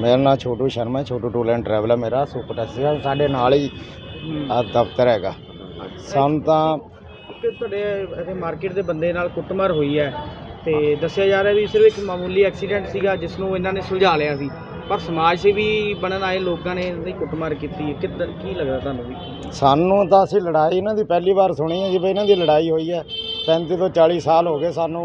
ਮੇਰਾ ਨਾਮ Chhotu Sharma Chhotu tour and travel ਹੈ ਮੇਰਾ ਸੁਪਰ ਟੈਕਸੀ ਹੈ ਸਾਡੇ ਨਾਲ ਹੀ ਆ ਦਫ਼ਤਰ ਹੈਗਾ। ਸਾਨੂੰ ਤਾਂ ਕਿ ਤੁਹਾਡੇ ਇੱਥੇ ਮਾਰਕੀਟ ਦੇ ਬੰਦੇ ਨਾਲ ਕੁੱਟਮਾਰ ਹੋਈ ਹੈ ਤੇ ਦੱਸਿਆ ਜਾ ਰਿਹਾ ਵੀ ਸਿਰਫ ਇੱਕ ਮਾਮੂਲੀ ਐਕਸੀਡੈਂਟ ਸੀਗਾ ਜਿਸ ਨੂੰ ਇਹਨਾਂ ਨੇ ਸੁਲਝਾ ਲਿਆ ਸੀ। ਪਰ ਸਮਾਜ ਸੇਵੀ ਬਣਨ ਆਏ ਲੋਕਾਂ ਨੇ ਇਹਨਾਂ ਦੀ ਕੁੱਟਮਾਰ ਕੀਤੀ ਹੈ। ਕਿੱਦਾਂ ਕੀ ਲੱਗਦਾ ਤੁਹਾਨੂੰ ਵੀ? ਸਾਨੂੰ ਤਾਂ ਅਸੀਂ ਲੜਾਈ ਇਹਨਾਂ ਦੀ ਪਹਿਲੀ ਵਾਰ ਸੁਣੀ ਹੈ ਜਿਵੇਂ ਇਹਨਾਂ ਦੀ ਲੜਾਈ ਹੋਈ ਹੈ। 35 ਤੋਂ 40 ਸਾਲ ਹੋ ਗਏ ਸਾਨੂੰ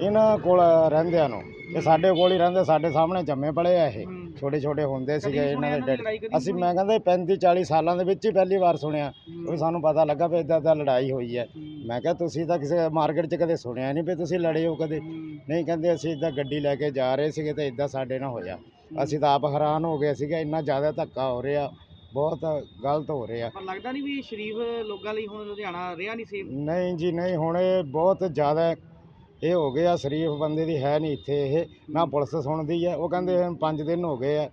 ਇਹਨਾਂ ਕੋਲ ਰਹਿੰਦਿਆਂ ਨੂੰ ਇਹ ਸਾਡੇ ਕੋਲ ਹੀ ਰਹਿੰਦੇ ਸਾਡੇ ਸਾਹਮਣੇ ਜੰਮੇ ਪਲੇ ਆ ਇਹ। ਛੋਟੇ ਛੋਟੇ ਹੁੰਦੇ ਸੀਗੇ ਇਹਨਾਂ ਦੇ ਡੈਡ। ਅਸੀਂ? ਮੈਂ ਕਹਿੰਦਾ 35 40 ਸਾਲਾਂ ਦੇ ਵਿੱਚ ਹੀ ਪਹਿਲੀ ਵਾਰ ਸੁਣਿਆ ਵੀ ਸਾਨੂੰ ਪਤਾ ਲੱਗਾ ਵੀ ਇਦਾਂ ਦਾ ਲੜਾਈ ਹੋਈ ਹੈ। ਮੈਂ ਕਿਹਾ ਤੁਸੀਂ ਤਾਂ ਕਿਸੇ ਮਾਰਕੀਟ 'ਚ ਕਦੇ ਸੁਣਿਆ ਨਹੀਂ ਵੀ ਤੁਸੀਂ ਲੜੇ ਹੋ ਕਦੇ? ਨਹੀਂ ਕਹਿੰਦੇ ਅਸੀਂ ਇਦਾਂ ਗੱਡੀ ਲੈ ਕੇ ਜਾ ਰਹੇ ਸੀਗੇ ਤੇ ਇਦਾਂ ਸਾਡੇ ਨਾਲ ਹੋਇਆ। ਅਸੀਂ ਤਾਂ ਆਪ ਹੈਰਾਨ ਹੋ ਗਏ ਸੀਗੇ ਇੰਨਾ ਜ਼ਿਆਦਾ ਧੱਕਾ ਹੋ ਰਿਹਾ ਬਹੁਤ ਗਲਤ ਹੋ ਰਿਹਾ। ਪਰ ਲੱਗਦਾ ਨਹੀਂ ਵੀ ਸ਼ਰੀਫ ਲੋਕਾਂ ਲਈ ਹੁਣ ਲੁਧਿਆਣਾ ਰਿਹਾ ਨਹੀਂ ਸੇਫ ਨਹੀਂ ਜੀ ਨਹੀਂ ਹੁਣ ਇਹ ਬਹੁਤ ਜ਼ਿਆਦਾ ਇਹ ਹੋ ਗਿਆ ਸ਼ਰੀਫ ਬੰਦੇ ਦੀ ਹੈ ਨਹੀਂ ਇੱਥੇ ਇਹ ਨਾ ਪੁਲਿਸ ਸੁਣਦੀ ਹੈ। ਉਹ ਕਹਿੰਦੇ 5 ਦਿਨ ਹੋ ਗਏ ਆ।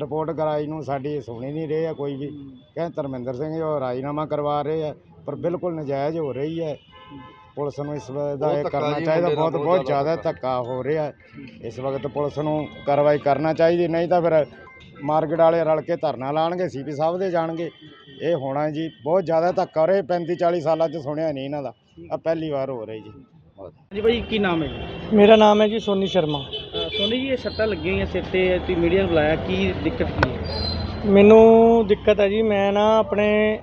ਰਿਪੋਰਟ ਕਰਾਈ ਨੂੰ ਸਾਡੀ ਸੁਣੀ ਨਹੀਂ ਰਹੇ ਆ ਕੋਈ ਵੀ। ਕਹਿੰਦੇ ਧਰਮਿੰਦਰ ਸਿੰਘ ਉਹ ਰਾਜੀਨਾਮਾ ਕਰਵਾ ਰਹੇ ਆ ਪਰ ਬਿਲਕੁਲ ਨਜਾਇਜ਼ ਹੋ ਰਹੀ ਹੈ। ਪੁਲਿਸ ਨੂੰ ਇਸ ਦਾ ਇਹ ਕਰਨਾ ਚਾਹੀਦਾ ਬਹੁਤ ਬਹੁਤ ਜ਼ਿਆਦਾ ਧੱਕਾ। ਹੋ ਰਿਹਾ। ਇਸ ਵਕਤ ਪੁਲਿਸ ਨੂੰ ਕਾਰਵਾਈ ਕਰਨਾ ਚਾਹੀਦੀ ਨਹੀਂ ਤਾਂ ਫਿਰ ਮਾਰਕੀਟ ਵਾਲੇ ਰਲ ਕੇ ਧਰਨਾ ਲਾਣਗੇ ਸੀਪੀ ਸਾਹਿਬ ਦੇ ਜਾਣਗੇ। ਇਹ ਹੋਣਾ ਜੀ ਬਹੁਤ ਜ਼ਿਆਦਾ ਧੱਕਾ ਹੋ ਰਿਹਾ 35 40 ਸਾਲਾਂ 'ਚ ਸੁਣਿਆ ਨਹੀਂ ਇਹਨਾਂ ਦਾ। ਆ ਪਹਿਲੀ ਵਾਰ ਹੋ ਰਹੀ ਜੀ। ਜੀ ਭਾਈ ਕੀ ਨਾਮ ਹੈ ਜੀ? ਮੇਰਾ ਨਾਮ ਹੈ ਜੀ ਸੋਨੀ ਸ਼ਰਮਾ। ਸੋਨੀ ਜੀ ਇਹ ਸੱਟਾਂ ਲੱਗੀਆਂ ਹੋਈਆਂ ਸਿਰ ਤੇ ਤੁਸੀਂ ਮੀਡੀਆ ਨੂੰ ਬੁਲਾਇਆ ਕੀ ਦਿੱਕਤ ਕੀ ਹੈ? ਮੈਨੂੰ ਦਿੱਕਤ ਹੈ ਜੀ ਮੈਂ ਨਾ ਆਪਣੇ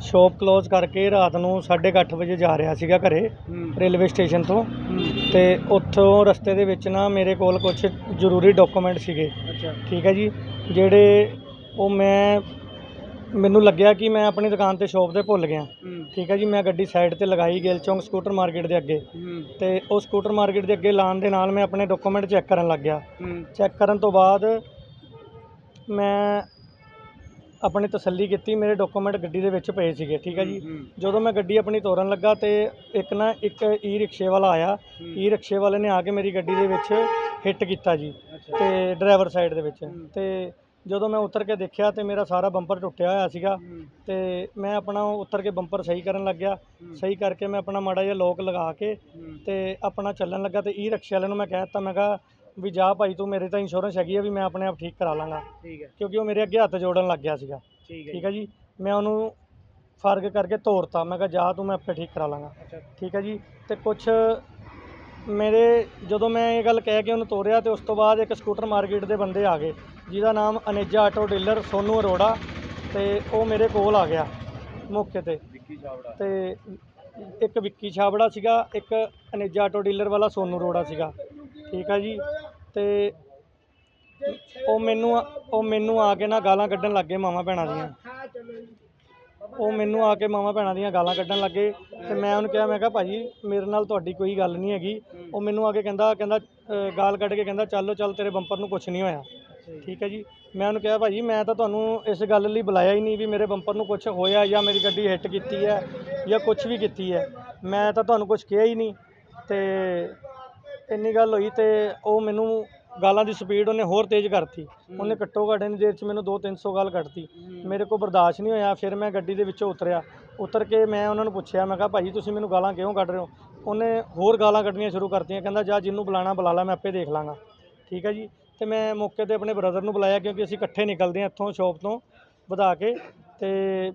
ਸ਼ਾਪ ਕਲੋਜ਼ ਕਰਕੇ ਰਾਤ ਨੂੰ 8:30 ਵਜੇ ਜਾ ਰਿਹਾ ਸੀਗਾ ਘਰੇ ਹੂੰ। ਰੇਲਵੇ ਸਟੇਸ਼ਨ ਤੋਂ। ਹੂੰ। ਤੇ ਉੱਥੋਂ ਰਸਤੇ ਦੇ ਵਿੱਚ ਨਾ ਮੇਰੇ ਕੋਲ ਕੁਝ ਜ਼ਰੂਰੀ ਡਾਕੂਮੈਂਟ ਸੀਗੇ। ਅੱਛਾ। ਠੀਕ ਹੈ ਜੀ ਜਿਹੜੇ ਉਹ ਮੈਂ ਮੈਨੂੰ ਲੱਗਿਆ ਕਿ ਮੈਂ ਆਪਣੀ ਦੁਕਾਨ ਤੇ ਸ਼ਾਪ ਤੇ ਭੁੱਲ ਗਿਆ। ਠੀਕ ਹੈ ਜੀ ਮੈਂ ਗੱਡੀ ਸਾਈਡ ਤੇ ਲਗਾਈ ਗਿੱਲ ਚੌਂਕ ਸਕੂਟਰ ਮਾਰਕੀਟ ਦੇ ਅੱਗੇ। ਤੇ ਉਹ ਸਕੂਟਰ ਮਾਰਕੀਟ ਦੇ ਅੱਗੇ ਲਾਉਣ ਦੇ ਨਾਲ ਮੈਂ ਆਪਣੇ ਡਾਕੂਮੈਂਟ ਚੈੱਕ ਕਰਨ ਲੱਗ ਗਿਆ। ਚੈੱਕ ਕਰਨ ਤੋਂ ਬਾਅਦ ਮੈਂ ਆਪਣੀ ਤਸੱਲੀ ਕੀਤੀ ਮੇਰੇ ਡਾਕੂਮੈਂਟ ਗੱਡੀ ਦੇ ਵਿੱਚ ਪਏ ਸੀਗੇ। ਠੀਕ ਹੈ ਜੀ ਜਦੋਂ ਮੈਂ ਗੱਡੀ ਆਪਣੀ ਤੋਰਨ ਲੱਗਾ ਤੇ ਇੱਕ ਨਾ ਇੱਕ ਈ ਰਿਕਸ਼ੇ ਵਾਲਾ ਆਇਆ। ਈ ਰਿਕਸ਼ੇ ਵਾਲੇ ਨੇ ਆ ਕੇ ਮੇਰੀ ਗੱਡੀ ਦੇ ਵਿੱਚ ਹਿੱਟ ਕੀਤਾ ਜੀ ਤੇ ਡਰਾਈਵਰ ਸਾਈਡ ਦੇ ਵਿੱਚ। ਤੇ ਜਦੋਂ ਮੈਂ ਉਤਰ ਕੇ ਦੇਖਿਆ ਤੇ ਮੇਰਾ ਸਾਰਾ ਬੰਪਰ ਟੁੱਟਿਆ ਹੋਇਆ ਸੀਗਾ ਤੇ ਮੈਂ ਆਪਣਾ ਉਤਰ ਕੇ ਬੰਪਰ ਸਹੀ ਕਰਨ ਲੱਗਿਆ। ਸਹੀ ਕਰਕੇ ਮੈਂ ਆਪਣਾ ਮਾੜਾ ਜਿਹਾ ਲੋਕ ਲਗਾ ਕੇ ਤੇ ਆਪਣਾ ਚੱਲਣ ਲੱਗਾ ਤੇ ਈ ਰਿਕਸ਼ੇ ਵਾਲੇ ਨੂੰ ਮੈਂ ਕਹਿ ਦਿੱਤਾ ਮੈਂ ਕਿਹਾ ਵੀ ਜਾ ਭਾਈ ਤੂੰ ਮੇਰੇ ਤਾਂ ਇੰਸ਼ੋਰੈਂਸ ਹੈਗੀ ਆ ਵੀ ਮੈਂ ਆਪਣੇ ਆਪ ਠੀਕ ਕਰਾ ਲਾਂਗਾ। ਠੀਕ ਹੈ। ਕਿਉਂਕਿ ਉਹ ਮੇਰੇ ਅੱਗੇ ਹੱਥ ਜੋੜਨ ਲੱਗ ਗਿਆ ਸੀਗਾ। ਠੀਕ ਹੈ ਜੀ। ਮੈਂ ਉਹਨੂੰ ਫ਼ਰਕ ਕਰਕੇ ਤੋਰਤਾ। ਮੈਂ ਕਿਹਾ ਜਾ ਤੂੰ ਮੈਂ ਆਪੇ ਠੀਕ ਕਰਾ ਲਾਂਗਾ। ਠੀਕ ਹੈ ਜੀ? ਤੇ ਕੁਝ ਮੇਰੇ ਜਦੋਂ ਮੈਂ ਇਹ ਗੱਲ ਕਹਿ ਕੇ ਉਹਨੂੰ ਤੋਰਿਆ ਤੇ ਉਸ ਤੋਂ ਬਾਅਦ ਇੱਕ ਸਕੂਟਰ ਮਾਰਕੀਟ ਦੇ ਬੰਦੇ ਆ ਗਏ ਜਿਹਦਾ ਨਾਮ ਅਨੇਜਾ ਆਟੋ ਡੀਲਰ ਸੋਨੂ ਅਰੋੜਾ ਤੇ ਉਹ ਮੇਰੇ ਕੋਲ ਆ ਗਿਆ ਮੌਕੇ ਤੇ। ਵਿੱਕੀ ਤੇ ਇੱਕ ਵਿੱਕੀ ਛਾਬੜਾ ਸੀਗਾ ਇੱਕ ਅਨੇਜਾ ਆਟੋ ਡੀਲਰ ਵਾਲਾ ਸੋਨੂ ਅਰੋੜਾ ਸੀਗਾ। ਠੀਕ ਆ ਜੀ? ਤੇ ਉਹ ਮੈਨੂੰ ਉਹ ਮੈਨੂੰ ਆ ਕੇ ਨਾ ਗਾਲਾਂ ਕੱਢਣ ਲੱਗੇ ਮਾਮਾ ਭੈਣਾਂ ਦੀਆਂ। ਉਹ ਮੈਨੂੰ ਆ ਕੇ ਮਾਮਾ ਭੈਣਾਂ ਦੀਆਂ ਗਾਲਾਂ ਕੱਢਣ ਲੱਗੇ ਤੇ ਮੈਂ ਉਹਨੂੰ ਕਿਹਾ ਮੈਂ ਕਿਹਾ ਭਾਜੀ ਮੇਰੇ ਨਾਲ ਤੁਹਾਡੀ ਕੋਈ ਗੱਲ ਨਹੀਂ ਹੈਗੀ। ਉਹ ਮੈਨੂੰ ਆ ਕੇ ਕਹਿੰਦਾ ਕਹਿੰਦਾ ਅ, ਗਾਲ ਕੱਢ ਕੇ ਕਹਿੰਦਾ ਚੱਲੋ ਚੱਲ ਤੇਰੇ ਬੰਪਰ ਨੂੰ ਕੁਝ ਨਹੀਂ ਹੋਇਆ। ਠੀਕ ਹੈ ਜੀ। ਮੈਂ ਉਹਨੂੰ ਕਿਹਾ ਭਾਜੀ ਮੈਂ ਤਾਂ ਤੁਹਾਨੂੰ ਇਸ ਗੱਲ ਲਈ ਬੁਲਾਇਆ ਹੀ ਨਹੀਂ ਵੀ ਮੇਰੇ ਬੰਪਰ ਨੂੰ ਕੁਝ ਹੋਇਆ ਜਾਂ ਮੇਰੀ ਗੱਡੀ ਹਿੱਟ ਕੀਤੀ ਹੈ ਜਾਂ ਕੁਝ ਵੀ ਕੀਤੀ ਹੈ। ਮੈਂ ਤਾਂ ਤੁਹਾਨੂੰ ਕੁਝ ਕਿਹਾ ਹੀ ਨਹੀਂ ਤੇ ਇੰਨੀ ਗੱਲ ਹੋਈ ਤੇ ਉਹ ਮੈਨੂੰ ਗਾਲਾਂ ਦੀ ਸਪੀਡ ਉਹਨੇ ਹੋਰ ਤੇਜ਼ ਕਰਤੀ। ਉਹਨੇ ਘੱਟੋ ਘੱਟ ਇੰਨੀ ਦੇਰ 'ਚ ਮੈਨੂੰ 2-300 ਗਾਲ ਕੱਢਤੀ। ਮੇਰੇ ਕੋਲ ਬਰਦਾਸ਼ਤ ਨਹੀਂ ਹੋਇਆ ਫਿਰ ਮੈਂ ਗੱਡੀ ਦੇ ਵਿੱਚੋਂ ਉਤਰਿਆ। ਉਤਰ ਕੇ ਮੈਂ ਉਹਨਾਂ ਨੂੰ ਪੁੱਛਿਆ ਮੈਂ ਕਿਹਾ ਭਾਜੀ ਤੁਸੀਂ ਮੈਨੂੰ ਗਾਲਾਂ ਕਿਉਂ ਕੱਢ ਰਹੇ ਹੋ? ਉਹਨੇ ਹੋਰ ਗਾਲਾਂ ਕੱਢਣੀਆਂ ਸ਼ੁਰੂ ਕਰਤੀਆਂ ਕਹਿੰਦਾ ਜਾ ਜਿਹਨੂੰ ਬੁਲਾਣਾ ਬੁਲਾ ਲੈ ਮੈਂ ਆਪੇ ਦੇਖ ਲਾਂਗਾ। ਠੀਕ ਹੈ ਜੀ? ਤੇ ਮੈਂ ਮੌਕੇ ਤੇ ਆਪਣੇ ਬ੍ਰਦਰ ਨੂੰ ਬੁਲਾਇਆ ਕਿਉਂਕਿ ਅਸੀਂ ਇਕੱਠੇ ਨਿਕਲਦੇ ਹਾਂ ਇੱਥੋਂ ਸ਼ਾਪ ਤੋਂ ਵਧਾ ਕੇ। ਤੇ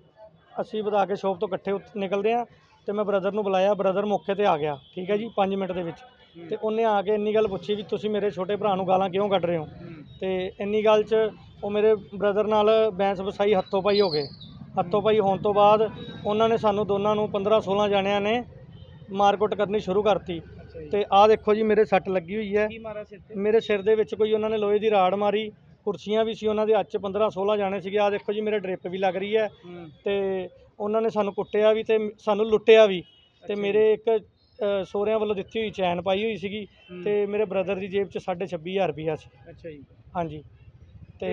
ਅਸੀਂ ਵਧਾ ਕੇ ਸ਼ਾਪ ਤੋਂ ਇਕੱਠੇ ਨਿਕਲਦੇ ਹਾਂ ਤੇ ਮੈਂ ਬ੍ਰਦਰ ਨੂੰ ਬੁਲਾਇਆ ਬ੍ਰਦਰ ਮੌਕੇ ਤੇ ਆ ਗਿਆ। ਠੀਕ ਹੈ ਜੀ? 5 ਮਿੰਟ ਦੇ ਵਿੱਚ। ਤੇ ਉਹਨੇ ਆ ਕੇ ਇੰਨੀ ਗੱਲ ਪੁੱਛੀ ਵੀ ਤੁਸੀਂ ਮੇਰੇ ਛੋਟੇ ਭਰਾ ਨੂੰ ਗਾਲਾਂ ਕਿਉਂ ਕੱਢ ਰਹੇ ਹੋ? ਤੇ ਇੰਨੀ ਗੱਲ 'ਚ ਉਹ ਮੇਰੇ ਬ੍ਰਦਰ ਨਾਲ ਬੈਂਸ ਵਸਾਈ ਹੱਥੋਂ ਪਾਈ ਹੋ ਗਏ। ਹੱਥੋਂ ਪਾਈ ਹੋਣ ਤੋਂ ਬਾਅਦ ਉਹਨਾਂ ਨੇ ਸਾਨੂੰ ਦੋਨਾਂ ਨੂੰ 15 16 ਜਣਿਆਂ ਨੇ ਮਾਰਕੁੱਟ ਕਰਨੀ ਸ਼ੁਰੂ ਕਰਤੀ। ਤੇ ਆਹ ਦੇਖੋ ਜੀ ਮੇਰੇ ਸੱਟ ਲੱਗੀ ਹੋਈ ਹੈ। ਮਾਰਾ ਸਿਰ ਮੇਰੇ ਦੇ ਵਿੱਚ ਕੋਈ ਉਹਨਾਂ ਨੇ ਲੋਹੇ ਦੀ ਰਾੜ ਮਾਰੀ ਕੁਰਸੀਆਂ ਵੀ ਸੀ ਉਹਨਾਂ ਦੇ 'ਚ 15 16 ਜਾਣੇ ਸੀਗੇ। ਆਹ ਦੇਖੋ ਜੀ ਮੇਰੇ ਡ੍ਰਿਪ ਵੀ ਲੱਗ ਰਹੀ ਹੈ। ਤੇ ਉਹਨਾਂ ਨੇ ਸਾਨੂੰ ਕੁੱਟਿਆ ਵੀ ਤੇ ਸਾਨੂੰ ਲੁੱਟਿਆ ਵੀ। ਤੇ ਮੇਰੇ ਇੱਕ ਸਹੁਰਿਆਂ ਵੱਲੋਂ ਦਿੱਤੀ ਹੋਈ ਚੈਨ ਪਾਈ ਹੋਈ ਸੀਗੀ ਹੂੰ। ਤੇ ਮੇਰੇ ਬ੍ਰਦਰ ਦੀ ਜੇਬ 'ਚ 26500 ਰੁਪਈਆ ਸੀ। ਅੱਛਾ ਜੀ। ਹਾਂਜੀ। ਤੇ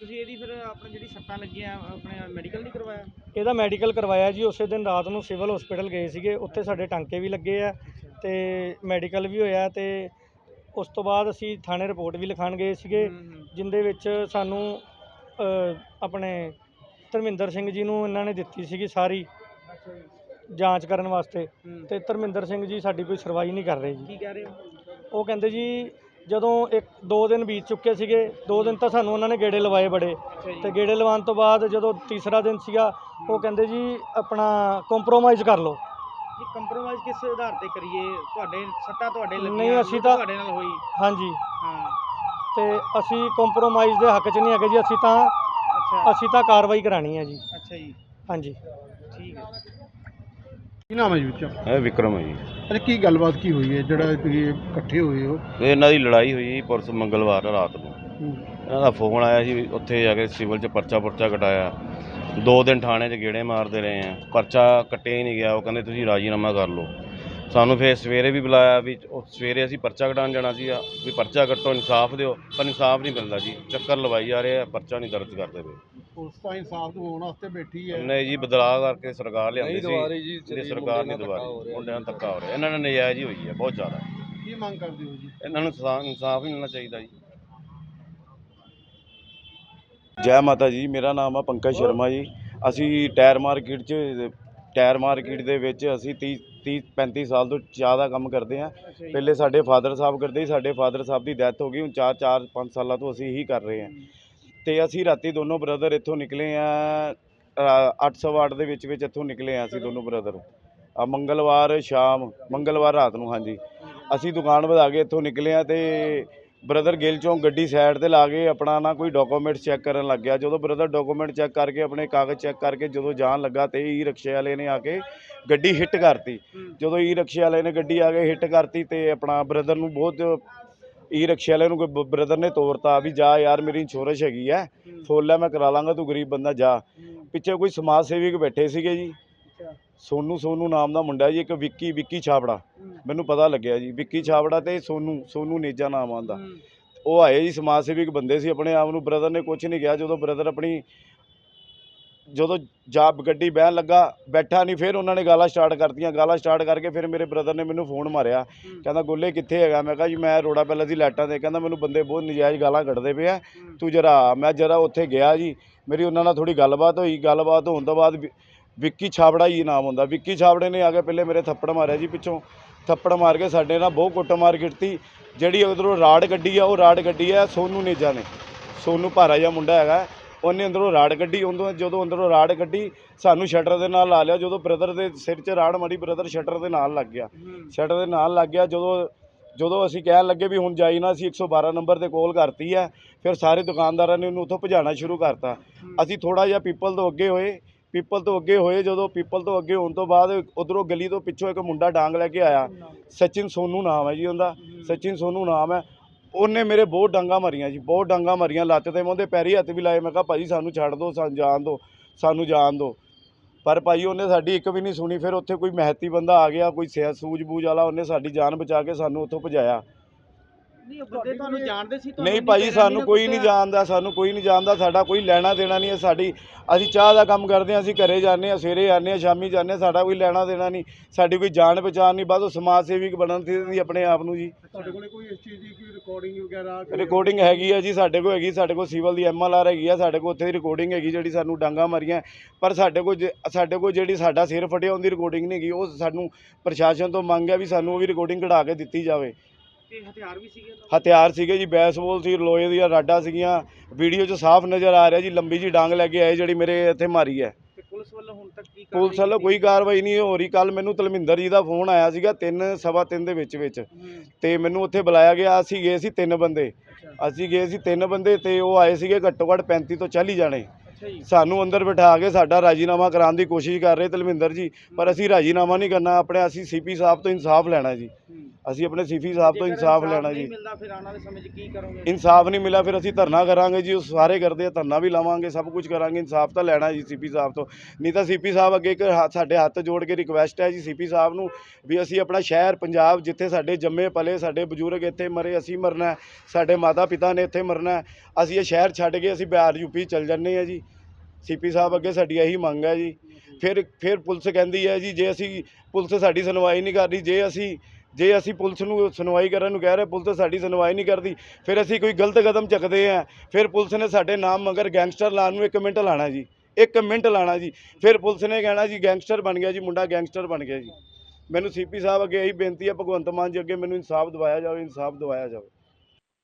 ਤੁਸੀਂ ਇਹਦੀ ਫਿਰ ਆਪਣੀ ਜਿਹੜੀ ਸੱਟਾਂ ਲੱਗੀਆਂ ਆਪਣੇ ਮੈਡੀਕਲ ਨਹੀਂ ਕਰਵਾਇਆ? ਇਹਦਾ ਮੈਡੀਕਲ ਕਰਵਾਇਆ ਜੀ ਉਸੇ ਦਿਨ ਰਾਤ ਨੂੰ ਸਿਵਲ ਹਸਪੀਟਲ ਗਏ ਸੀਗੇ। ਉੱਥੇ ਸਾਡੇ ਟਾਂਕੇ ਵੀ ਲੱਗੇ ਆ ਤੇ ਮੈਡੀਕਲ ਵੀ ਹੋਇਆ ਤੇ ਉਸ ਤੋਂ ਬਾਅਦ ਅਸੀਂ ਥਾਣੇ ਰਿਪੋਰਟ ਵੀ ਲਿਖਾਣ ਗਏ ਸੀਗੇ ਜਿੰਦੇ ਵਿੱਚ ਸਾਨੂੰ ਅ, ਆਪਣੇ ਧਰਮਿੰਦਰ ਸਿੰਘ ਜੀ ਨੂੰ ਇਹਨਾਂ ਨੇ ਦਿੱਤੀ ਸੀਗੀ ਸਾਰੀ। ਅੱਛਾ ਜੀ। ਜਾਂਚ ਕਰਨ ਵਾਸਤੇ। ਤੇ ਧਰਮਿੰਦਰ ਸਿੰਘ ਜੀ ਸਾਡੀ ਕੋਈ ਸੁਣਵਾਈ ਨਹੀਂ ਕਰ ਰਹੇ ਜੀ। ਕੀ ਕਹਿ ਰਹੇ ਹੋ? ਉਹ ਕਹਿੰਦੇ ਜੀ ਜਦੋਂ ਇੱਕ ਦੋ ਦਿਨ ਬੀਤ ਚੁੱਕੇ ਸੀਗੇ ਦੋ ਦਿਨ ਤਾਂ ਸਾਨੂੰ ਉਹਨਾਂ ਨੇ ਗੇੜੇ ਲਵਾਏ ਬੜੇ। ਜੀ। ਤੇ ਗੇੜੇ ਲਵਾਉਣ ਤੋਂ ਬਾਅਦ ਜਦੋਂ ਤੀਸਰਾ ਦਿਨ ਸੀਗਾ ਉਹ ਕਹਿੰਦੇ ਜੀ ਆਪਣਾ ਕੰਪਰੋਮਾਈਜ਼ ਕਰ ਲਓ। ਇਹ ਕੰਪਰੋਮਾਈਜ਼ ਕਿਸ ਆਧਾਰ ਤੇ ਕਰੀਏ? ਤੁਹਾਡੇ ਸੱਟਾਂ ਤੁਹਾਡੇ ਲੱਗੀਆਂ ਨਹੀਂ, ਅਸੀਂ ਤਾਂ- ਤੁਹਾਡੇ ਨਾਲ ਹੋਈ। ਹਾਂਜੀ। ਹਾਂ। ਤੇ ਅਸੀਂ ਕੰਪਰੋਮਾਈਜ਼ ਦੇ ਹੱਕ 'ਚ ਨਹੀਂ ਹੈਗੇ ਜੀ ਅਸੀਂ ਤਾਂ ਅੱਛਾ। ਅਸੀਂ ਤਾਂ ਕਾਰਵਾਈ ਕਰਾਣੀ ਹੈ ਜੀ। ਅੱਛਾ ਜੀ। ਹਾਂਜੀ। ਠੀਕ ਹੈ। ਕੀ ਨਾਮ ਹੈ ਜੀ ਬੱਚਾ ਇਹ ਵਿਕਰਮ ਹੈ ਜੀ। ਅਰੇ ਕੀ ਗੱਲਬਾਤ ਕੀ ਹੋਈ ਹੈ? ਜਿਹੜਾ ਤੁਸੀਂ ਇਕੱਠੇ ਹੋਏ ਹੋ। ਇਹ ਇਹਨਾਂ ਦੀ ਲੜਾਈ ਹੋਈ ਜੀ ਪਰਸੋਂ ਮੰਗਲਵਾਰ ਰਾਤ ਨੂੰ। ਇਹਨਾਂ ਦਾ ਫੋਨ ਆਇਆ ਸੀ ਉੱਥੇ ਜਾ ਕੇ ਸਿਵਲ 'ਚ ਪਰਚਾ ਪੁਰਚਾ ਕਟਾਇਆ। ਦੋ ਦਿਨ ਥਾਣੇ 'ਚ ਗੇੜੇ ਮਾਰਦੇ ਰਹੇ ਆ। ਪਰਚਾ ਕੱਟਿਆ ਹੀ ਨਹੀਂ ਗਿਆ। ਉਹ ਕਹਿੰਦੇ ਤੁਸੀਂ ਰਾਜੀਨਾਮਾ ਕਰ ਲਓ। ਸਾਨੂੰ ਫਿਰ ਸਵੇਰੇ ਵੀ ਬੁਲਾਇਆ ਵੀ ਉਹ ਸਵੇਰੇ ਅਸੀਂ ਪਰਚਾ ਕਟਾਉਣ ਜਾਣਾ ਸੀ ਵੀ ਪਰਚਾ ਕੱਟੋ ਇਨਸਾਫ ਦਿਓ ਪਰ ਇਨਸਾਫ ਨਹੀਂ ਮਿਲਦਾ ਜੀ। ਚੱਕਰ ਲਵਾਈ ਜਾ ਰਹੇ ਆ ਪਰਚਾ ਨਹੀਂ ਦਰਜ ਕਰਦੇ ਪਏ। ਪੁਲਿਸ ਤਾਂ ਇਨਸਾਫ ਦਿਵਾਉਣ ਵਾਸਤੇ ਬੈਠੀ ਹੈ। ਨਹੀਂ ਜੀ ਬਦਲਾਅ ਕਰਕੇ ਸਰਕਾਰ ਲਿਆਂਦੀ ਸੀ। ਜੀ ਸਰਕਾਰ ਨਹੀਂ ਦੁਬਾਰੀ। ਮੁੰਡਿਆਂ ਨਾਲ ਧੱਕਾ ਹੋ ਰਿਹਾ। ਇਹਨਾਂ ਨਾਲ ਨਜਾਇਜ਼ ਹੀ ਹੋਈ ਹੈ ਬਹੁਤ ਜ਼ਿਆਦਾ। ਕੀ ਮੰਗ ਕਰਦੇ ਹੋ ਜੀ? ਇਹਨਾਂ ਨੂੰ ਇਨਸਾ- ਇਨਸਾਫ ਹੀ ਮਿਲਣਾ ਚਾਹੀਦਾ ਜੀ। ਜੈ ਮਾਤਾ ਜੀ ਮੇਰਾ ਨਾਮ ਆ ਪੰਕਜ ਸ਼ਰਮਾ ਜੀ। ਅਸੀਂ ਟਾਇਰ ਮਾਰਕੀਟ 'ਚ ਟਾਇਰ ਮਾਰਕੀਟ ਦੇ ਵਿੱਚ ਅਸੀਂ 30 30 35 ਸਾਲ ਤੋਂ ਜ਼ਿਆਦਾ ਕੰਮ ਕਰਦੇ ਹਾਂ ਜੀ। ਪਹਿਲੇ ਸਾਡੇ ਫਾਦਰ ਸਾਹਿਬ ਕਰਦੇ ਸੀ ਸਾਡੇ ਫਾਦਰ ਸਾਹਿਬ ਦੀ ਡੈਥ ਹੋ ਗਈ ਹੁਣ 4 4 5 ਸਾਲਾਂ ਤੋਂ ਅਸੀਂ ਇਹੀ ਕਰ ਰਹੇ ਹਾਂ। ਤੇ ਅਸੀਂ ਰਾਤੀ ਦੋਨੋਂ ਬ੍ਰਦਰ ਇੱਥੋਂ ਨਿਕਲੇ ਆ 808 ਦੇ ਵਿੱਚ ਵਿੱਚ ਇੱਥੋਂ ਨਿਕਲੇ ਆ ਅਸੀਂ ਦੋਨੋਂ ਬ੍ਰਦਰ। ਆ ਮੰਗਲਵਾਰ ਸ਼ਾਮ ਮੰਗਲਵਾਰ ਰਾਤ ਨੂੰ ਹਾਂਜੀ। ਅਸੀਂ ਦੁਕਾਨ ਵਧਾ ਕੇ ਇੱਥੋਂ ਨਿਕਲੇ ਆ ਤੇ ਬ੍ਰਦਰ ਗਿੱਲ ਚੋਂ ਗੱਡੀ ਸਾਈਡ ਤੇ ਲਾ ਕੇ ਆਪਣਾ ਨਾ ਕੋਈ ਡਾਕੂਮੈਂਟ ਚੈੱਕ ਕਰਨ ਲੱਗ ਗਿਆ ਜਦੋਂ ਬ੍ਰਦਰ ਡਾਕੂਮੈਂਟ ਚੈੱਕ ਕਰਕੇ ਆਪਣੇ ਕਾਗਜ਼ ਚੈੱਕ ਕਰਕੇ ਜਦੋਂ ਜਾਣ ਲੱਗਾ ਤੇ ਈ ਰਿਕਸ਼ੇ ਵਾਲੇ ਨੇ ਆ ਕੇ ਗੱਡੀ ਹਿੱਟ ਕਰਤੀ। ਜਦੋਂ ਈ ਰਿਕਸ਼ੇ ਵਾਲੇ ਨੇ ਗੱਡੀ ਆ ਕੇ ਹਿੱਟ ਕਰਤੀ ਤੇ ਆਪਣਾ ਬ੍ਰਦਰ ਨੂੰ ਬਹੁਤ ਈ ਰਿਕਸ਼ੇ ਵਾਲੇ ਨੂੰ ਬ੍ਰਦਰ ਨੇ ਤੋਰਤਾ ਵੀ ਜਾ ਯਾਰ ਮੇਰੀ ਇੰਸ਼ੋਰੈਂਸ ਹੈਗੀ ਐ ਹੂੰ। ਫੋਨ ਲੈ ਮੈਂ ਕਰਾ ਲਾਂਗਾ ਤੂੰ ਗਰੀਬ ਬੰਦਾ ਜਾ। ਪਿੱਛੇ ਕੋਈ ਸਮਾਜ ਸੇਵੀਕ ਬੈਠੇ ਸੀਗੇ ਜੀ ਸੋਨੂ ਸੋਨੂ ਨਾਮ ਦਾ ਮੁੰਡਾ ਜੀ ਇੱਕ ਵਿੱਕੀ ਵਿੱਕੀ ਛਾਬੜਾ। ਮੈਨੂੰ ਪਤਾ ਲੱਗਿਆ ਜੀ ਵਿੱਕੀ ਛਾਬੜਾ ਤੇ ਸੋਨੂ ਸੋਨੂ ਨੇਜਾ ਨਾਮ ਆਂਦਾ। ਉਹ ਆਏ ਜੀ ਸਮਾਜ ਸੇਵੀਕ ਬੰਦੇ ਸੀ ਆਪਣੇ ਆਪ ਨੂੰ ਬ੍ਰਦਰ ਨੇ ਕੁਝ ਨਹੀਂ ਕਿਹਾ। ਜਦੋਂ ਬ੍ਰਦਰ ਆਪਣੀ ਜਦੋਂ ਜਾ ਗੱਡੀ ਬਹਿਣ ਲੱਗਾ ਬੈਠਾ ਨਹੀਂ ਫਿਰ ਉਹਨਾਂ ਨੇ ਗਾਲਾਂ ਸਟਾਰਟ ਕਰਤੀਆਂ। ਗਾਲਾਂ ਸਟਾਰਟ ਕਰਕੇ ਫਿਰ ਮੇਰੇ ਬ੍ਰਦਰ ਨੇ ਮੈਨੂੰ ਫੋਨ ਮਾਰਿਆ। ਕਹਿੰਦਾ ਗੋਲੇ ਕਿੱਥੇ ਹੈਗਾ? ਮੈਂ ਕਿਹਾ ਜੀ ਮੈਂ ਰੋੜਾ ਪਹਿਲਾਂ ਦੀ ਲਾਈਟਾਂ ਤੇ। ਕਹਿੰਦਾ ਮੈਨੂੰ ਬੰਦੇ ਬਹੁਤ ਨਜਾਇਜ਼ ਗਾਲਾਂ ਕੱਢਦੇ ਪਏ ਆ। ਤੂੰ ਜਰਾ। ਮੈਂ ਜਰਾ ਉੱਥੇ ਗਿਆ ਜੀ। ਮੇਰੀ ਉਹਨਾਂ ਨਾਲ ਥੋੜੀ ਗੱਲਬਾਤ ਹੋਈ। ਗੱਲਬਾਤ ਹੋਣ ਤੋਂ ਬਾਅਦ ਵਿੱਕੀ ਛਾਬੜਾ ਜੀ ਨਾਮ ਹੁੰਦਾ। ਵਿੱਕੀ ਛਾਬੜੇ ਨੇ ਆ ਕੇ ਪਹਿਲੇ ਮੇਰੇ ਥੱਪੜ ਮਾਰਿਆ ਜੀ ਪਿੱਛੋਂ। ਥੱਪੜ ਮਾਰ ਕੇ ਸਾਡੇ ਨਾਲ ਬਹੁਤ ਕੁੱਟਮਾਰ ਕੀਤੀ। ਜਿਹੜੀ ਉਧਰੋਂ ਰਾੜ ਕੱਢੀ ਆ, ਉਹ ਰਾੜ ਕੱਢੀ ਆ ਸੋਨੂ ਨੇਜਾ ਨੇ। ਸੋਨੂ ਭਾਰਾ ਜਿਹਾ ਮੁੰਡਾ ਹੈਗਾ। ਉਹਨੇ ਅੰਦਰੋਂ ਰਾੜ ਕੱਢੀ। ਉਦੋਂ ਜਦੋਂ ਅੰਦਰੋਂ ਰਾੜ ਕੱਢੀ, ਸਾਨੂੰ ਸ਼ਟਰ ਦੇ ਨਾਲ ਲਾ ਲਿਆ। ਜਦੋਂ ਬ੍ਰਦਰ ਦੇ ਸਿਰ 'ਚ ਰਾੜ ਮਾਰੀ, ਬ੍ਰਦਰ ਸ਼ਟਰ ਦੇ ਨਾਲ ਲੱਗ ਗਿਆ। ਸ਼ਟਰ ਦੇ ਨਾਲ ਲੱਗ ਗਿਆ। ਜਦੋਂ ਜਦੋਂ ਅਸੀਂ ਕਹਿਣ ਲੱਗੇ ਵੀ ਹੁਣ ਜਾਈ ਨਾ, ਅਸੀਂ 112 ਨੰਬਰ ਤੇ ਕਾਲ ਕਰਤੀ ਹੈ। ਫਿਰ ਸਾਰੇ ਦੁਕਾਨਦਾਰਾਂ ਨੇ ਉਹਨੂੰ ਉੱਥੋਂ ਭਜਾਉਣਾ ਸ਼ੁਰੂ ਕਰਤਾ। ਅਸੀਂ ਥੋੜਾ ਜਿਹਾ ਪੀਪਲ ਤੋਂ ਅੱਗੇ ਹੋਏ। ਪੀਪਲ ਤੋਂ ਅੱਗੇ ਹੋਏ ਜਦੋਂ ਪੀਪਲ ਤੋਂ ਅੱਗੇ ਹੋਣ ਤੋਂ ਬਾਅਦ ਉਧਰੋਂ ਗਲੀ ਤੋਂ ਪਿੱਛੋਂ ਇੱਕ ਮੁੰਡਾ ਡਾਂਗ ਲੈ ਕੇ ਆਇਆ। ਸਚਿਨ ਸੋਨੂ ਨਾਮ ਹੈ ਜੀ ਉਹਦਾ। ਸਚਿਨ ਸੋਨੂ ਨਾਮ ਹੈ। ਉਹਨੇ ਮੇਰੇ ਬਹੁਤ ਡਾਂਗਾ ਮਾਰੀਆਂ ਜੀ ਬਹੁਤ ਡਾਂਗਾ ਮਾਰੀਆਂ ਲੱਤ ਤੇ। ਮੈਂ ਉਹਦੇ ਪੈਰੀ ਹੱਥ ਵੀ ਲਾਏ ਮੈਂ ਕਿਹਾ ਭਾਜੀ ਸਾਨੂੰ ਛੱਡ ਦਿਓ ਸਾਨੂੰ ਜਾਣ ਦਿਓ ਸਾਨੂੰ ਜਾਣ ਦਿਓ ਪਰ ਭਾਈ ਉਹਨੇ ਸਾਡੀ ਇੱਕ ਵੀ ਨਹੀਂ ਸੁਣੀ ਫਿਰ ਉੱਥੇ ਕੋਈ ਮਹਿਤੀ ਬੰਦਾ ਆ ਗਿਆ ਕੋਈ ਸਿਆ ਸੂਝ-ਬੂਝ ਵਾਲਾ ਉਹਨੇ ਸਾਡੀ ਜਾਨ ਬਚਾ ਕੇ ਸਾਨੂੰ ਉੱਥੋਂ ਭਜਾਇਆ। ਨਹੀਂ ਉਹ ਬੰਦੇ ਤੁਹਾਨੂੰ ਜਾਣਦੇ ਸੀ ਤੁਹਾਨੂੰ ਨਹੀਂ ਇੰਨੀ ਭਾਈ ਬੇਰਹਿਮੀ ਸਾਨੂੰ ਕੋਈ ਨਹੀਂ? ਜਾਣਦਾ ਸਾਨੂੰ ਕੋਈ ਨਹੀਂ ਜਾਣਦਾ ਸਾਡਾ ਕੋਈ ਲੈਣਾ ਦੇਣਾ ਨਹੀਂ ਹੈ ਸਾਡੀ ਅਸੀਂ ਚਾਹ ਦਾ ਕੰਮ ਕਰਦੇ ਹਾਂ ਅਸੀਂ ਘਰੇ ਜਾਂਦੇ ਹਾਂ ਸਵੇਰੇ ਜਾਂਦੇ ਹਾਂ ਸ਼ਾਮੀ ਜਾਂਦੇ ਹਾਂ ਸਾਡਾ ਕੋਈ ਲੈਣਾ ਦੇਣਾ ਨਹੀਂ ਸਾਡੀ ਕੋਈ ਜਾਣ ਪਛਾਣ ਨਹੀਂ ਬਸ ਉਹ ਸਮਾਜ ਸੇਵੀਕ ਬਣਨ ਦੀ ਆਪਣੇ ਆਪ ਨੂੰ ਜੀ ਤੁਹਾਡੇ ਕੋਲੇ ਕੋਈ ਇਸ ਚੀਜ਼ ਦੀ ਕੋਈ ਰਿਕਾਰਡਿੰਗ ਵਗੈਰਾ ਰਿਕਾਰਡਿੰਗ ਹੈਗੀ ਆ ਜੀ ਸਾਡੇ ਕੋਲ ਹੈਗੀ ਸਾਡੇ ਕੋਲ ਸਿਵਲ ਦੀ ਐਮਐਲਆਰ ਹੈਗੀ ਆ ਸਾਡੇ ਕੋਲ ਉੱਥੇ ਦੀ ਰਿਕਾਰਡਿੰਗ ਹੈਗੀ ਜਿਹੜੀ ਸਾਨੂੰ ਡਾਂਗਾ ਮਾਰੀਆਂ ਪਰ ਸਾਡੇ ਕੋਲ ਜੇ- ਸਾਡੇ ਕੋਲ ਜਿਹੜੀ ਸਾਡਾ ਸਿਰ ਫਟਿਆ ਉਹਦੀ ਰਿਕਾਰਡਿੰਗ ਨਹੀਂ ਹੈਗੀ ਉਹ ਸਾਨੂੰ ਪ੍ਰਸ਼ਾਸਨ ਤੋਂ ਮੰਗ ਹੈ ਵੀ ਸਾਨੂੰ ਉਹ ਵੀ ਰਿਕਾਰਡਿੰਗ ਕਢਾ ਕੇ ਦਿੱਤੀ ਜਾਵੇ ਤੇ ਹਥਿਆਰ ਵੀ ਸੀਗੇ ਉਹਨਾਂ ਹਥਿਆਰ ਸੀਗੇ ਜੀ ਬੈਸਬਾਲ ਸੀ ਲੋਹੇ ਦੀਆਂ ਰਾਡਾਂ ਸੀਗੀਆਂ। ਵੀਡੀਓ 'ਚ ਸਾਫ਼ ਨਜ਼ਰ ਆ ਰਿਹਾ ਜੀ ਲੰਬੀ ਜੀ ਡਾਂਗ ਲੈ ਕੇ ਆਏ ਜਿਹੜੀ ਮੇਰੇ ਇੱਥੇ ਮਾਰੀ ਹੈ। ਤੇ ਪੁਲਿਸ ਵੱਲੋਂ ਹੁਣ ਤੱਕ ਕੀ ਪੁਲਿਸ ਵੱਲੋਂ ਕੋਈ ਕਾਰਵਾਈ ਨਹੀਂ ਹੋ ਰਹੀ। ਕੱਲ ਮੈਨੂੰ ਤਲਮਿੰਦਰ ਜੀ ਦਾ ਫੋਨ ਆਇਆ ਸੀਗਾ 3 ਸਵਾ 3 ਦੇ ਵਿੱਚ ਵਿੱਚ। ਹੂੰ। ਤੇ ਮੈਨੂੰ ਉੱਥੇ ਬੁਲਾਇਆ ਗਿਆ ਅਸੀਂ ਗਏ ਸੀ ਤਿੰਨ ਬੰਦੇ। ਅੱਛਾ। ਅਸੀਂ ਗਏ ਸੀ ਤਿੰਨ ਬੰਦੇ ਤੇ ਉਹ ਆਏ ਸੀਗੇ ਘੱਟੋ ਘੱਟ 35 ਤੋਂ 40 ਜਾਣੇ। ਅੱਛਾ ਜੀ। ਸਾਨੂੰ ਅੰਦਰ ਬਿਠਾ ਕੇ ਸਾਡਾ ਰਾਜੀਨਾਮਾ ਕਰਾਉਣ ਦੀ ਕੋਸ਼ਿਸ਼ ਕਰ ਰਹੇ ਤਲਮਿੰਦਰ ਜੀ ਪਰ ਅਸੀਂ ਰਾਜੀਨਾਮਾ ਨਹੀਂ ਕਰਨਾ ਆਪਣੇ ਅਸੀਂ ਸੀਪੀ ਸਾਹਿਬ ਤੋਂ ਇਨਸਾਫ ਲੈਣਾ ਜੀ। ਹੂੰ। ਅਸੀਂ ਆਪਣੇ ਸੀਪੀ ਸਾਹਿਬ ਤੋਂ ਇਨਸਾਫ ਲੈਣਾ ਨਹੀਂ ਜੀ। ਮਿਲਦਾ ਫਿਰ ਆਉਣ ਵਾਲੇ ਸਮੇਂ 'ਚ ਕੀ ਕਰੋਗੇ? ਇਨਸਾਫ ਨਹੀਂ ਮਿਲਿਆ ਫਿਰ ਅਸੀਂ ਧਰਨਾ ਕਰਾਂਗੇ ਜੀ ਉਹ ਸਾਰੇ ਕਰਦੇ ਆ ਧਰਨਾ ਵੀ ਲਾਵਾਂਗੇ ਸਭ ਕੁਝ ਕਰਾਂਗੇ ਇਨਸਾਫ ਤਾਂ ਲੈਣਾ ਜੀ ਸੀਪੀ ਸਾਹਿਬ ਤੋਂ। ਨਹੀਂ ਤਾਂ ਸੀਪੀ ਸਾਹਿਬ ਅੱਗੇ ਇੱਕ ਹੱਥ- ਸਾਡੇ ਹੱਥ ਜੋੜ ਕੇ ਰਿਕੁਐਸਟ ਹੈ ਜੀ ਸੀਪੀ ਸਾਹਿਬ ਨੂੰ ਵੀ ਅਸੀਂ ਆਪਣਾ ਸ਼ਹਿਰ ਪੰਜਾਬ ਜਿੱਥੇ ਸਾਡੇ ਜੰਮੇ ਪਲੇ ਸਾਡੇ ਬਜ਼ੁਰਗ ਇੱਥੇ ਮਰੇ ਅਸੀਂ ਮਰਨਾ ਹੈ, ਸਾਡੇ ਮਾਤਾ ਪਿਤਾ ਨੇ ਇੱਥੇ ਮਰਨਾ ਹੈ। ਅਸੀਂ ਇਹ ਸ਼ਹਿਰ ਛੱਡ ਕੇ ਅਸੀਂ ਬਿਹਾਰ ਯੂਪੀ ਚਲ ਜੰਨੇ ਆ ਜੀ। ਸੀਪੀ ਸਾਹਿਬ ਅੱਗੇ ਸਾਡੀ ਇਹੀ ਮੰਗ ਹੈ ਜੀ। ਫਿਰ ਫਿਰ ਪੁਲਿਸ ਕਹਿੰਦੀ ਹੈ ਜੀ ਜੇ ਅਸੀਂ ਪੁਲਿਸ ਸਾਡੀ ਸੁਣਵਾਈ ਨਹੀਂ ਕਰਦੀ ਜੇ ਅਸੀਂ ਜੇ ਅਸੀਂ ਪੁਲਿਸ ਨੂੰ ਸੁਣਵਾਈ ਕਰਨ ਨੂੰ ਕਹਿ ਰਹੇ, ਪੁਲਿਸ ਸਾਡੀ ਸੁਣਵਾਈ ਨਹੀਂ ਕਰਦੀ। ਫਿਰ ਅਸੀਂ ਕੋਈ ਗਲਤ ਕਦਮ ਚੱਕਦੇ ਆ ਫਿਰ ਪੁਲਿਸ ਨੇ ਸਾਡੇ ਨਾਮ ਮਗਰ ਗੈਂਗਸਟਰ ਲਾਉਣ ਨੂੰ 1 ਮਿੰਟ ਲਾਣਾ ਜੀ। 1 ਮਿੰਟ ਲਾਣਾ ਜੀ। ਫਿਰ ਪੁਲਿਸ ਨੇ ਕਹਿਣਾ ਜੀ, ਗੈਂਗਸਟਰ ਬਣ ਗਿਆ ਜੀ, ਮੁੰਡਾ ਗੈਂਗਸਟਰ ਬਣ ਗਿਆ ਜੀ। ਮੈਨੂੰ ਸੀਪੀ ਸਾਹਿਬ ਅੱਗੇ ਇਹੀ ਬੇਨਤੀ ਹੈ, ਭਗਵੰਤ ਮਾਨ ਜੀ ਅੱਗੇ ਮੈਨੂੰ ਇਨਸਾਫ ਦਿਵਾਇਆ ਜਾਵੇ, ਇਨਸਾਫ ਦਿਵਾਇਆ ਜਾਵੇ।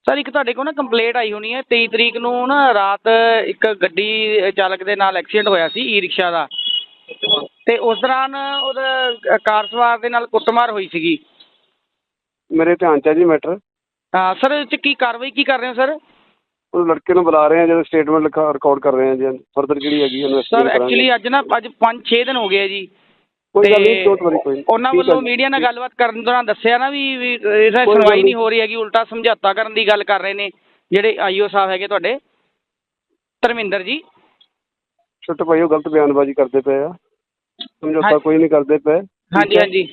ਸਰ, ਇੱਕ ਤੁਹਾਡੇ ਕੋਲ ਨਾ ਕੰਪਲੇਂਟ ਆਈ ਹੋਣੀ ਹੈ 23 ਤਰੀਕ ਨੂੰ ਨਾ ਰਾਤ ਇੱਕ ਗੱਡੀ ਚਾਲਕ ਦੇ ਨਾਲ ਐਕਸੀਡੈਂਟ ਹੋਇਆ ਸੀ ਈ ਰਿਕਸ਼ਾ ਦਾ। ਤੇ ਉਸ ਦੌਰਾਨ ਉਹਦਾ ਕਾਰ ਸਵਾਰ ਦੇ ਨਾਲ ਕੁੱਟਮਾਰ ਹੋਈ ਸੀਗੀ। ਮੇਰੇ ਧਿਆਨ ਚ ਹੈ ਜੀ ਮੈਟਰ ਹਾਂ ਸਰ ਇਹ 'ਚ ਕੀ ਕਾਰਵਾਈ ਕੀ ਕਰ ਰਹੇ ਹੋ ਸਰ? ਉਹ ਲੜਕੇ ਨੂੰ ਬੁਲਾ ਰਹੇ ਆ ਜਦੋਂ ਸਟੇਟਮੈਂਟ ਲਿਖਾ ਰਿਕਾਰਡ ਕਰ ਰਹੇ ਆ ਜੀ। ਫਰਦਰ ਜਿਹੜੀ ਹੈਗੀ ਸਰ ਇਨਵੈਸਟੀਗੇਟ ਕਰਾਂਗੇ। ਐਕਚੁਅਲੀ ਅੱਜ ਨਾ ਅੱਜ 5-6 ਦਿਨ ਹੋ ਗਏ ਆ ਜੀ। ਕੋਈ ਗੱਲ ਤੇ ਨਹੀਂ ਡੋਂਟ ਵਰੀ ਕੋਈ ਨਹੀਂ। ਉਹਨਾਂ ਠੀਕ ਹੈ ਵੱਲੋਂ ਜੀ। ਮੀਡੀਆ ਨਾਲ ਗੱਲਬਾਤ ਕਰਨ ਦੌਰਾਨ ਦੱਸਿਆ ਨਾ ਵੀ ਵੀ ਇਹਦਾ ਗੱਲ ਸੁਣਵਾਈ ਨਹੀਂ। ਨਹੀਂ। ਹੋ ਰਹੀ ਹੈਗੀ ਉਲਟਾ ਸਮਝੌਤਾ ਕਰਨ ਦੀ ਗੱਲ ਕਰ ਰਹੇ ਨੇ ਜਿਹੜੇ ਆਈਓ ਸਾਹਿਬ ਹੈਗੇ ਤੁਹਾਡੇ ਧਰਮਿੰਦਰ ਜੀ। ਛੋਟੇ ਭਾਈ ਉਹ ਗਲਤ ਬਿਆਨਬਾਜ਼ੀ ਕਰਦੇ ਪਏ ਆ। ਸਮਝੌਤਾ ਹਾਂ- ਕੋਈ ਨਹੀਂ ਕਰਦੇ ਪਏ। ਹਾਂਜੀ ਹਾਂਜੀ।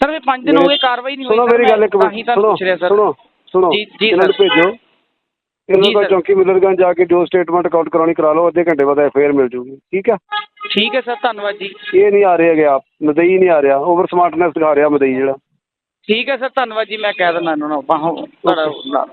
ਸਰ ਵੀ 5 ਦਿਨ ਹੋ ਗਏ ਕਾਰਵਾਈ ਨਹੀਂ ਹੋਈ ਸੁਣੋ ਮੇਰੀ ਗੱਲ ਇੱਕ ਹੀ ਮਿੰਟ ਸੁਣੋ ਸੁਣੋ ਸੁਣੋ ਜੀ- ਜੀ ਇਹਨਾਂ ਨੂੰ। ਭੇਜੋ। ਇਹਨਾਂ ਦਾ। ਚੌਂਕੀ ਮਿਲਰਗੰਜ ਜਾ ਕੇ ਜੋ ਸਟੇਟਮੈਂਟ ਰਿਕਾਰਡ ਕਰਾਉਣੀ ਕਰਾ ਲਓ ਅੱਧੇ ਘੰਟੇ ਬਾਅਦ ਐਫਆਈਆਰ ਮਿਲ ਜੂਗੀ ਠੀਕ ਆ? ਠੀਕ ਹੈ ਸਰ ਧੰਨਵਾਦ ਜੀ। ਇਹ ਨਹੀਂ ਆ ਰਹੇ ਹੈਗੇ ਆਪ ਮਦਈ ਨਹੀਂ ਆ ਰਿਹਾ ਓਵਰ ਸਮਾਰਟਨੈਸ ਦਿਖਾ ਰਿਹਾ ਮਦਈ ਜਿਹੜਾ। ਠੀਕ ਹੈ ਸਰ ਧੰਨਵਾਦ ਜੀ ਮੈਂ ਕਹਿ ਦਿੰਦਾ ਇਹਨਾਂ ਨੂੰ ਆਪਾਂ ਤੁਹਾਡਾ